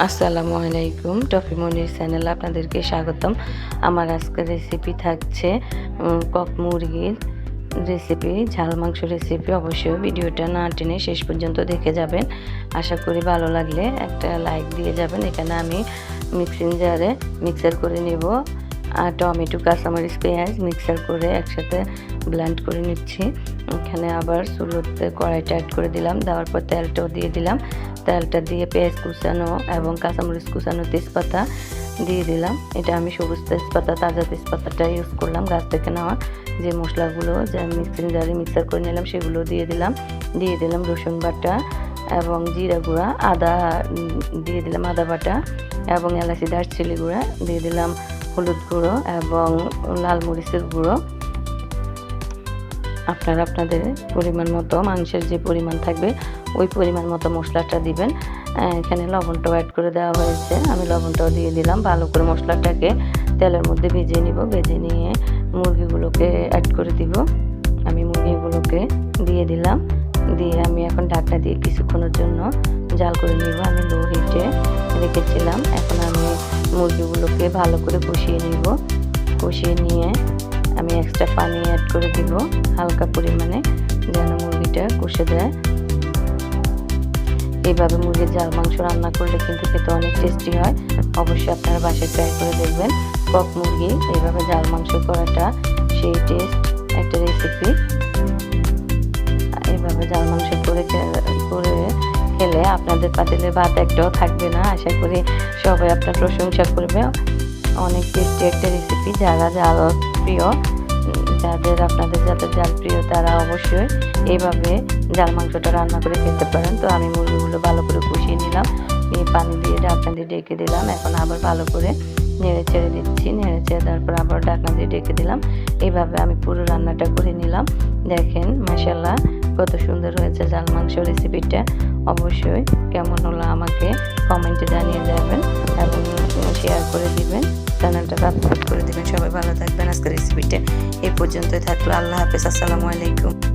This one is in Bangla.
আসসালামু আলাইকুম, টফি মনির চ্যানেল আপনাদেরকে স্বাগতম। আমার আজকের রেসিপি থাকছে কক মুরগির রেসিপি ঝাল মাংস রেসিপি অবশ্যই ভিডিওটা না টেনে শেষ পর্যন্ত দেখে যাবেন। আশা করি ভালো লাগলে একটা লাইক দিয়ে যাবেন। এখানে আমি মিক্সিং জারে মিক্সার করে নেব। আর টমেটো, কাঁচামরিচ, পেঁয়াজ মিক্সার করে একসাথে ব্লেন্ড করে নিচ্ছি। এখানে আবার চুলোতে কড়াইটা অ্যাড করে দিলাম। দেওয়ার পর তেলটাও দিয়ে দিলাম। তেলটা দিয়ে পেঁয়াজ কুচানো এবং কাঁচামরিচ কুচানো তেজপাতা দিয়ে দিলাম। এটা আমি সবুজ তেজপাতা, তাজা তেজপাতাটা ইউজ করলাম গাছ থেকে নেওয়া। যে মশলাগুলো যে মিক্সিং জারে মিক্সার করে নিলাম, সেগুলো দিয়ে দিলাম। দিয়ে দিলাম রসুন বাটা এবং জিরা গুঁড়া, আদা দিয়ে দিলাম আদা বাটা এবং এলাচি, দারচিনি গুঁড়া। দিয়ে দিলাম হলুদ গুঁড়ো এবং লাল মরিচের গুঁড়ো। আপনারা আপনাদের পরিমাণ মতো, মাংসের যে পরিমাণ থাকবে, ওই পরিমাণ মতো মশলাটা দিবেন। এখানে লবণটাও অ্যাড করে দেওয়া হয়েছে। আমি লবণটাও দিয়ে দিলাম। ভালো করে মশলাটাকে তেলের মধ্যে ভেজে নিব। ভেজে নিয়ে মুরগিগুলোকে অ্যাড করে দিব। আমি মুরগিগুলোকে দিয়ে দিলাম। দিয়ে আমি এখন ঢাকনা দিয়ে কিছুক্ষণের জন্য জাল করে নিব। আমি লো হিটে রেখেছিলাম। এখন মুরগিগুলোকে ভালো করে কষিয়ে নিব। কষিয়ে নিয়ে আমি এক্সট্রা পানি অ্যাড করে দিব। হালকা পরিমাণে যেন মুরগিটা কষে দেয় এইভাবে মুরগির জাল মাংস রান্না করলে কিন্তু খেতে অনেক টেস্টি হয়। অবশ্যই আপনারা বাসায় ট্রাই করে দেখবেন। কক মুরগি, এইভাবে জাল মাংস করাটা সেই টেস্ট একটা রেসিপি এইভাবে জাল মাংস করে করে খেলে আপনাদের পাতিলে ভাত একটাও থাকবে না। আশা করি সবাই আপনার প্রশংসা করবে। অনেক টেস্টি একটা রেসিপি যারা জাল প্রিয় যাদের আপনাদের যাদের জাল প্রিয়, তারা অবশ্যই এইভাবে জাল মাংসটা রান্না করে খেতে পারেন। তো আমি মুরগিগুলো ভালো করে কষিয়ে নিলাম। এই পানি দিয়ে ঢাকনা দিয়ে ডেকে দিলাম। এখন আবার ভালো করে নেড়ে ছেড়ে দিচ্ছি, নেড়ে ছেড়ে তারপর আবার ঢাকনা দিয়ে ডেকে দিলাম। এইভাবে আমি পুরো রান্নাটা করে নিলাম। দেখেন মাসাল্লাহ কত সুন্দর হয়েছে জাল মাংস রেসিপিটা অবশ্যই কেমন হলো আমাকে কমেন্টে জানিয়ে যাবেন এবং শেয়ার করে দিবেন। চ্যানেলটা সাবস্ক্রাইব করে দিবেন। সবাই ভালো থাকবেন আজকের রেসিপিটা এই পর্যন্তই থাকল। আল্লাহ হাফেজ। আসসালামু আলাইকুম।